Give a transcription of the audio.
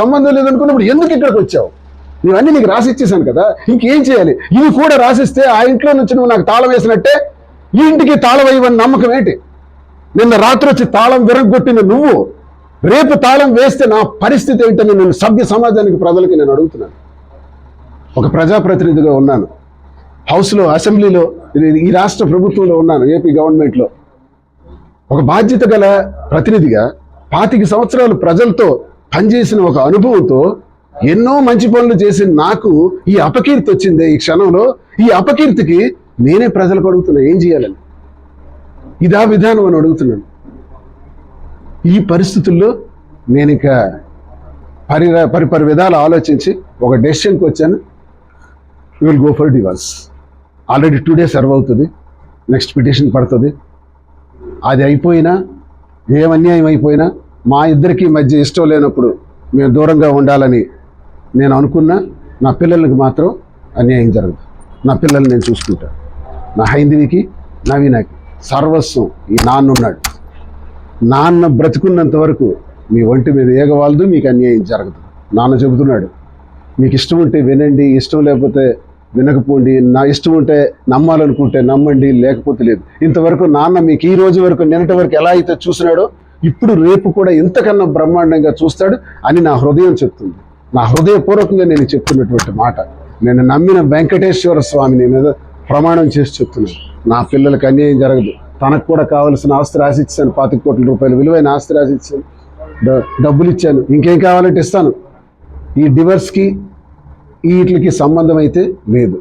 సంబంధం లేదనుకున్నప్పుడు ఎందుకు ఇక్కడికి వచ్చావు? నువ్వన్నీ నీకు రాసి ఇచ్చేసాను కదా ఇంకేం చేయాలి? ఇవి కూడా రాసిస్తే ఆ ఇంట్లో నుంచి నువ్వు నాకు తాళం వేసినట్టే? ఈ ఇంటికి తాళం అయ్యవని నమ్మకం ఏంటి? నిన్న రాత్రి వచ్చి తాళం విరగొట్టిన నువ్వు రేపు తాళం వేస్తే నా పరిస్థితి ఏంటని నేను సభ్య సమాజానికి ప్రజలకి నేను అడుగుతున్నాను. ఒక ప్రజాప్రతినిధిగా ఉన్నాను. హౌస్లో అసెంబ్లీలో ఈ రాష్ట్ర ప్రభుత్వంలో ఉన్నాను ఏపీ గవర్నమెంట్లో. ఒక బాధ్యత గల ప్రతినిధిగా పాతిక సంవత్సరాలు ప్రజలతో పనిచేసిన ఒక అనుభవంతో ఎన్నో మంచి పనులు చేసిన నాకు ఈ అపకీర్తి వచ్చింది ఈ క్షణంలో. ఈ అపకీర్తికి నేనే ప్రజలకు అడుగుతున్నా ఏం చేయాలని? ఇదా విధానం అని అడుగుతున్నాను. ఈ పరిస్థితుల్లో నేను ఇక పరి పరిపరి విధాలు ఆలోచించి ఒక డెసిషన్కి వచ్చాను. Will go for divorce already two days serve అవుతుంది. నెక్స్ట్ పిటిషన్ పడుతుంది. అది అయిపోయినా ఏం అన్యాయం అయిపోయినా మా ఇద్దరికి మధ్య ఇష్టం లేనప్పుడు మేము దూరంగా ఉండాలని నేను అనుకున్నా. నా పిల్లలకి మాత్రం అన్యాయం జరగదు. నా పిల్లల్ని నేను చూసుకుంటాను నా హైందవికి నవీనకి సర్వస్వం ఈ నాన్న ఉన్నాడు నాన్న బ్రతుకున్నంత వరకు మీ ఒంటి మీద ఏగవాలదు మీకు అన్యాయం జరగదు. నాన్న చెబుతున్నాడు మీకు ఇష్టం ఉంటే వినండి ఇష్టం లేకపోతే వినకపోండి. నా ఇష్టం ఉంటే నమ్మాలనుకుంటే నమ్మండి లేకపోతే లేదు. ఇంతవరకు నాన్న మీకు ఈ రోజు వరకు నిన్నటి వరకు ఎలా అయితే చూసినాడో ఇప్పుడు రేపు కూడా ఇంతకన్నా బ్రహ్మాండంగా చూస్తాడు అని నా హృదయం చెప్తుంది. నా హృదయపూర్వకంగా నేను చెప్తున్నటువంటి మాట. నేను నమ్మిన వెంకటేశ్వర స్వామిని మీద ప్రమాణం చేసి చెప్తున్నాను. నా పిల్లలకి అన్యాయం జరగదు. తనకు కూడా కావలసిన ఆస్తి రాసి ఇచ్చాను. పాతిక కోట్ల రూపాయలు విలువైన ఆస్తి రాసి ఇచ్చాను. డబ్బులు ఇచ్చాను. ఇంకేం కావాలంటే ఇస్తాను. ఈ డివర్స్కి వీటికి సంబంధం అయితే లేదు.